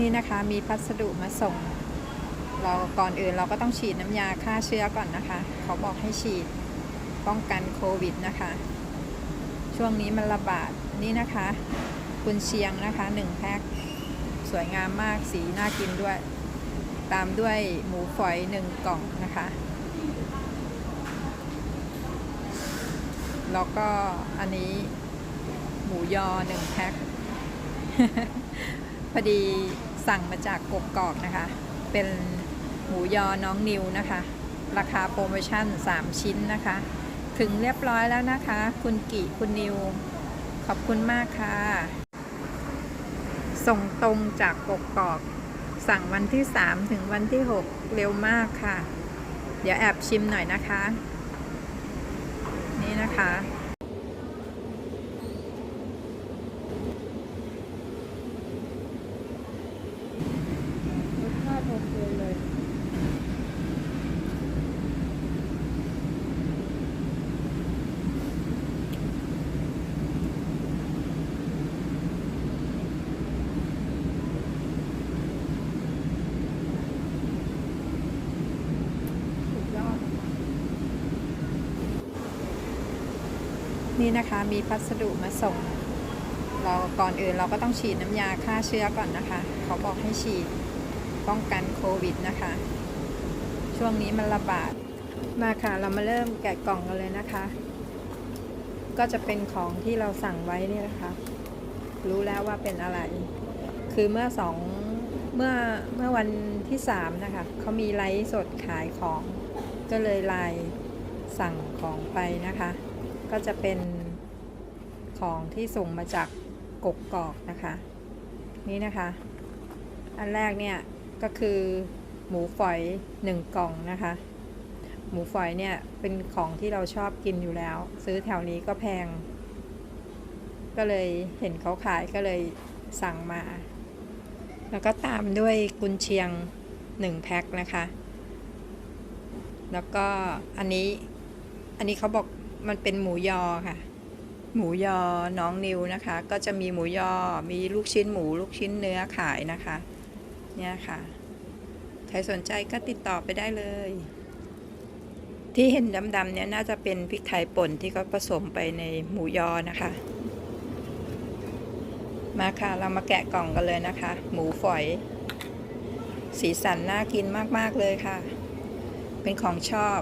นี่นะคะมีพัสดุมาส่ง เราก่อนอื่นเราก็ต้องฉีดน้ำยาฆ่าเชื้อก่อนนะคะ เขาบอกให้ฉีดป้องกันโควิดนะคะ ช่วงนี้มันระบาดนี่นะคะกุนเชียงนะคะหนึ่งแพ็คสวยงามมากสีน่ากินด้วย ตามด้วยหมูฝอยหนึ่งกล่องนะคะ แล้วก็อันนี้หมูยอหนึ่งแพ็คพอดี สั่งมาจากกกกอกนะคะ เป็นหมูยอน้องนิวนะคะ ราคาโปรโมชั่น 3 ชิ้นนะคะ ถึงเรียบร้อยแล้วนะคะ คุณกิคุณนิว ขอบคุณมากค่ะ ส่งตรงจากกกกอก สั่งวันที่ 3 ถึงวันที่ 6 เร็วมากค่ะ เดี๋ยวแอบชิมหน่อยนะคะ นี่นะคะ รสชาติโอเคเลย สุดยอด นี่นะคะมีพัสดุมาส่ง เราก่อนอื่นเราก็ต้องฉีดน้ำยาฆ่าเชื้อก่อนนะคะ เขาบอกให้ฉีดป้องกันโควิดนะคะ ช่วงนี้มันระบาดมาค่ะ เรามาเริ่มแกะกล่องกันเลยนะคะ ก็จะเป็นของที่เราสั่งไว้นี่นะคะ รู้แล้วว่าเป็นอะไร คือเมื่อสองเมื่อเมื่อวันที่สามนะคะเขามีไลฟ์สดขายของ ก็เลยไลน์สั่งของไปนะคะ ก็จะเป็นของที่ส่งมาจากกกกอกนะคะ นี่นะคะ อันแรกเนี่ยก็คือหมูฝอยหนึ่งกล่องนะคะ หมูฝอยเนี่ยเป็นของที่เราชอบกินอยู่แล้ว ซื้อแถวนี้ก็แพง ก็เลยเห็นเขาขายก็เลยสั่งมา แล้วก็ตามด้วยกุนเชียงหนึ่งแพ็คนะคะ แล้วก็อันนี้อันนี้เขาบอก มันเป็นหมูยอค่ะ หมูยอน้องนิวนะคะ ก็จะมีหมูยอ มีลูกชิ้นหมู ลูกชิ้นเนื้อขายนะคะ เนี่ยค่ะ ใครสนใจก็ติดต่อไปได้เลย ที่เห็นดำๆเนี่ยน่าจะเป็นพริกไทยป่นที่เขาผสมไปในหมูยอนะคะ มาค่ะเรามาแกะกล่องกันเลยนะคะ หมูฝอย สีสันน่ากินมากๆเลยค่ะ เป็นของชอบ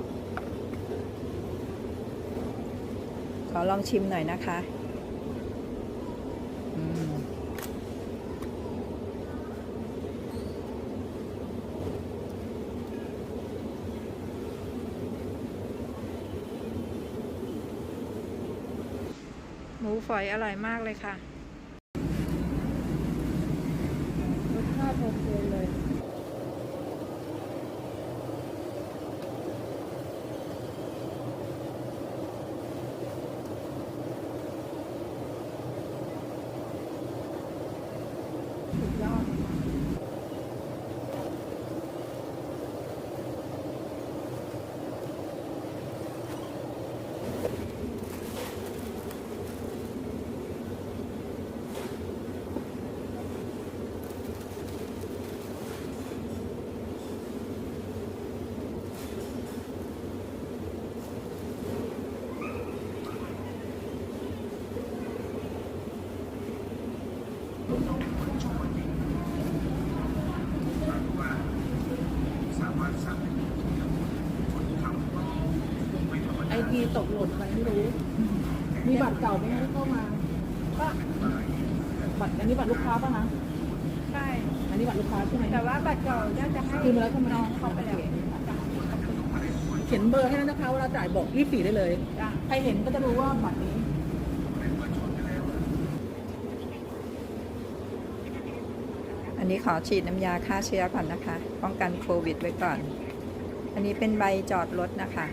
ข อลองชิมหน่อยนะคะหมูฝอยอร่อยมากเลยค่ะ รสชาติโอเคเลย สุดยอด ไอ ทีตกหล่นไปไม่รู้ มีบัตรเก่าไหมคะที่เข้ามาก็บัตรอันนี้บัตรลูกค้าป่ะนะใช่อันนี้บัตรลูกค้าใช่ไหมแต่ว่าบัตรเก่าน่าจะให้คือมาแล้วใช่ไหมน้องเข้าไปแล้ว เขียนเบอร์ให้แล้วนะคะเวลาจ่ายบอกยี่สี่ได้เลย จ้ะ ใครเห็นก็จะรู้ว่าบัตรนี้ อันนี้ขอฉีดน้ำยาฆ่าเชื้อก่อนนะคะ ป้องกันโควิดไว้ก่อน อันนี้เป็นใบจอดรถนะคะ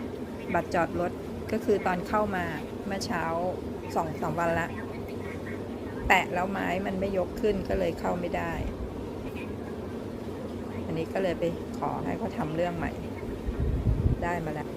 บัตรจอดรถ ก็คือตอนเข้ามาเมื่อเช้าสองสองวันละแตะแล้วไม้มันไม่ยกขึ้นก็เลยเข้าไม่ได้ อันนี้ก็เลยไปขอให้เขาทำเรื่องใหม่ ได้มาแล้ว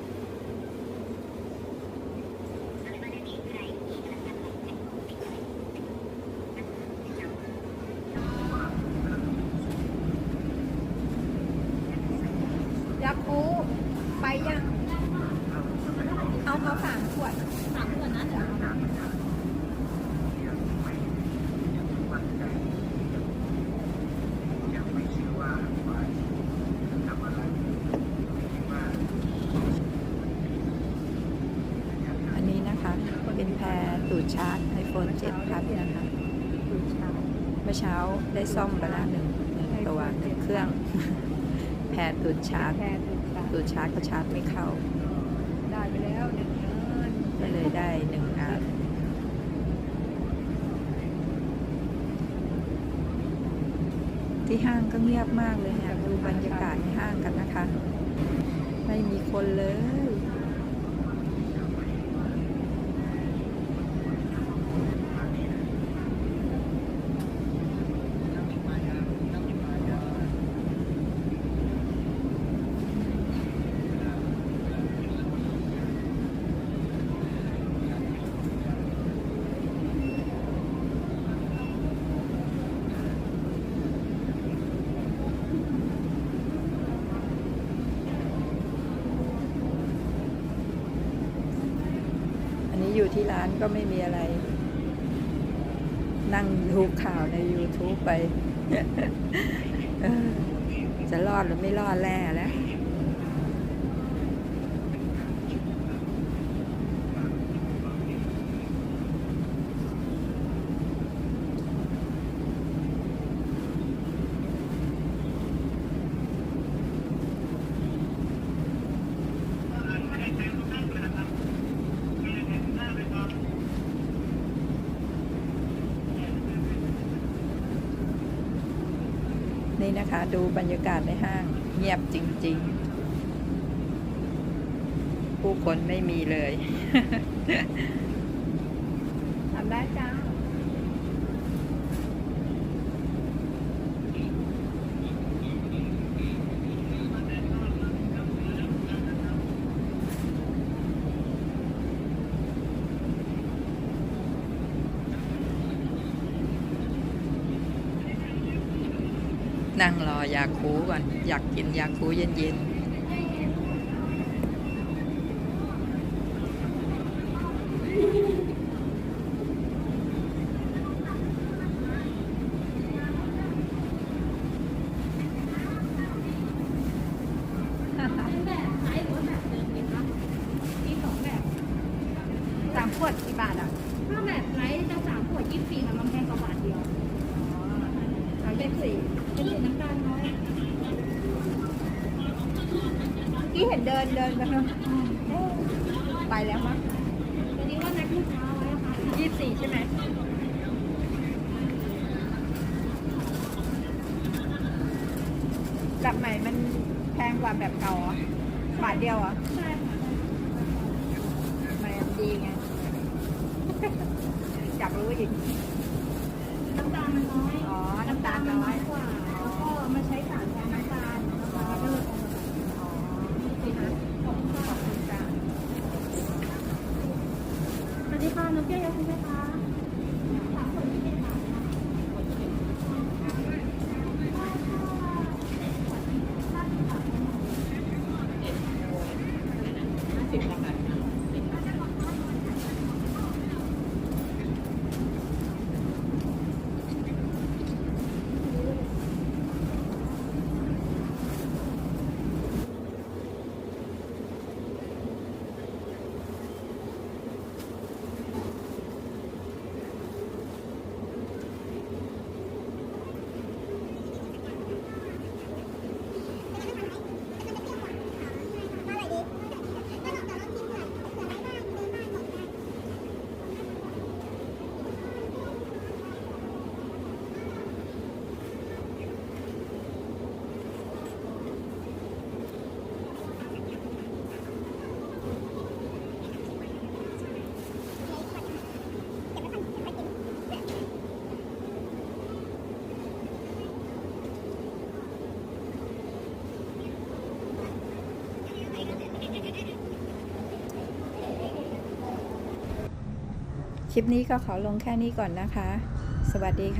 ชาร์จ iPhone 7 Plus นะคะเมื่อเช้าได้ซ่อมไปแล้วหนึ่งตัวหนึ่งเครื่อง แพดดูดชาร์จดูดชาร์จก็ชาร์จไม่เข้า ได้ไปแล้วหนึ่งก็เลยได้หนึ่งอันที่ห้างก็เงียบมากเลยเนี่ยดูบรรยากาศในห้างกันนะคะ ไม่มีคนเลย อยู่ที่ร้านก็ไม่มีอะไร นั่งดูข่าวใน YouTube ไป จะรอดหรือไม่รอดแล่แล้ว นี่นะคะ ดูบรรยากาศในห้าง เงียบจริง ๆ ผู้คนไม่มีเลยทำได้จ้า นั่งรอยาคูก่อนอยากกินยาคูเย็นๆมีสองแบบสามขวดกี่บาทอะ ถ้าแบบไลท์จะสามขวดยี่สิบสี่ค่ะมันแพงกว่าบาทเดียวเราเลขสี่เป็นสี กี้เห็นเดินเดินไปแล้วเอ๊ะไปแล้วมั้งตัวนี้ว่านัดลูกค้าไว้อะค่ะยี่สิบสี่ใช่ไหมแบบใหม่มันแพงกว่าแบบเก่าเหรอะบาทเดียวเหรอะใช่ค่ะมันดีไงอยากรู้อีกน้ำตาลมันน้อย อ๋อ น้ำตาลน้อยกว่าแล้วก็ มาใช้สารแทนน้ำตาลน้ำตาลก็เลยคงแบบ อ๋อ นี้นะขอบคุณ ข ค่ะ อบคุณจ้า สวัสดีค่ะน้องเกี้ยวยกคุณไหมคะสามขวดยี่สิบบาทค่ะ ค ลิปนี้ก็ขอลงแค่นี้ก่อนนะคะ สวัสดีค่ะ